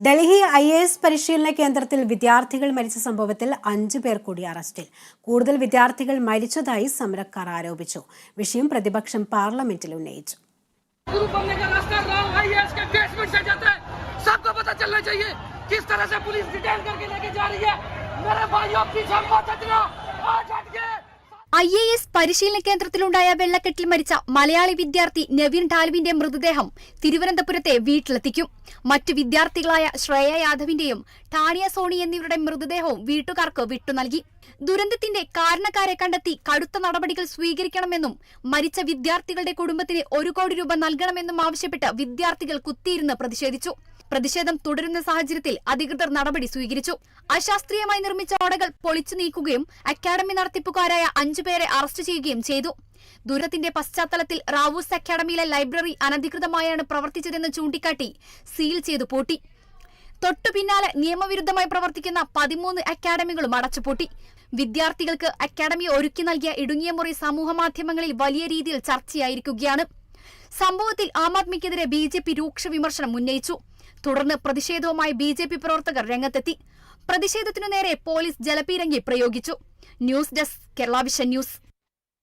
Delhi I A S പരിശീലന കേന്ദ്രത്തിൽ വിദ്യാർത്ഥികൾ മരിച്ച സംഭവത്തിൽ അഞ്ചു പേർ കൂടി അറസ്റ്റിൽ കൂടുതൽ വിദ്യാർത്ഥികൾ മരിച്ചതായി സമരക്കാർ ആരോപിച്ചു വിഷയം പ്രതിപക്ഷം പാർലമെന്റിൽ ഉന്നയിച്ചു गुरु बनने का रास्ता राम आईएएस के बेसमेंट से जाता है सबको पता चलना चाहिए किस तरह से पुलिस डिटेन करके लेके जा रही है मेरे भाइयों पीछे मत हटना आज हट गए ഐ എ എസ് പരിശീലന കേന്ദ്രത്തിലുണ്ടായ വെള്ളക്കെട്ടിൽ മരിച്ച മലയാളി വിദ്യാർത്ഥി നവീൻ ഠാൽവിന്റെ മൃതദേഹം തിരുവനന്തപുരത്തെ വീട്ടിലെത്തിക്കും. മറ്റു വിദ്യാർത്ഥികളായ ശ്രേയ യാദവിന്റെയും ടാണിയ സോണി എന്നിവരുടെ മൃതദേഹവും വീട്ടുകാർക്ക് വിട്ടു നൽകി. ദുരന്തത്തിന്റെ കാരണക്കാരെ കണ്ടെത്തി കടുത്ത നടപടികൾ സ്വീകരിക്കണമെന്നും മരിച്ച വിദ്യാർത്ഥികളുടെ കുടുംബത്തിന് ഒരു കോടി രൂപ നൽകണമെന്നും ആവശ്യപ്പെട്ട് വിദ്യാർത്ഥികൾ കുത്തിയിരുന്ന് പ്രതിഷേധിച്ചു. പ്രതിഷേധം തുടരുന്ന സാഹചര്യത്തിൽ അധികൃതർ നടപടി സ്വീകരിച്ചു. അശാസ്ത്രീയമായി നിർമ്മിച്ച ഓടകൾ പൊളിച്ചു നീക്കുകയും അക്കാദമി നടത്തിപ്പുകാരായ അഞ്ചുപേരെ അറസ്റ്റ് ചെയ്യുകയും ചെയ്തു. ദുരന്തത്തിന്റെ പശ്ചാത്തലത്തിൽ റാവൂസ് അക്കാദമിയിലെ ലൈബ്രറി അനധികൃതമായാണ് പ്രവർത്തിച്ചതെന്ന് ചൂണ്ടിക്കാട്ടി സീൽ ചെയ്തു പൂട്ടി. തൊട്ടു പിന്നാലെ നിയമവിരുദ്ധമായി പ്രവർത്തിക്കുന്ന പതിമൂന്ന് അക്കാദമികളും അടച്ചുപൂട്ടി വിദ്യാർത്ഥികൾക്ക് അക്കാദമി ഒരുക്കി നൽകിയ ഇടുങ്ങിയ മുറി സമൂഹ മാധ്യമങ്ങളിൽ വലിയ രീതിയിൽ ചർച്ചയായിരിക്കുകയാണ്. സംഭവത്തിൽ ആം ആദ്മിക്കെതിരെ ബി ജെ പി രൂക്ഷ വിമർശനം ഉന്നയിച്ചു. തുടർന്ന് പ്രതിഷേധവുമായി ബി ജെ പി പ്രവർത്തകർ രംഗത്തെത്തി. പ്രതിഷേധത്തിനു നേരെ പോലീസ് ജലപീരങ്കി പ്രയോഗിച്ചു. News desk Kerala vision news.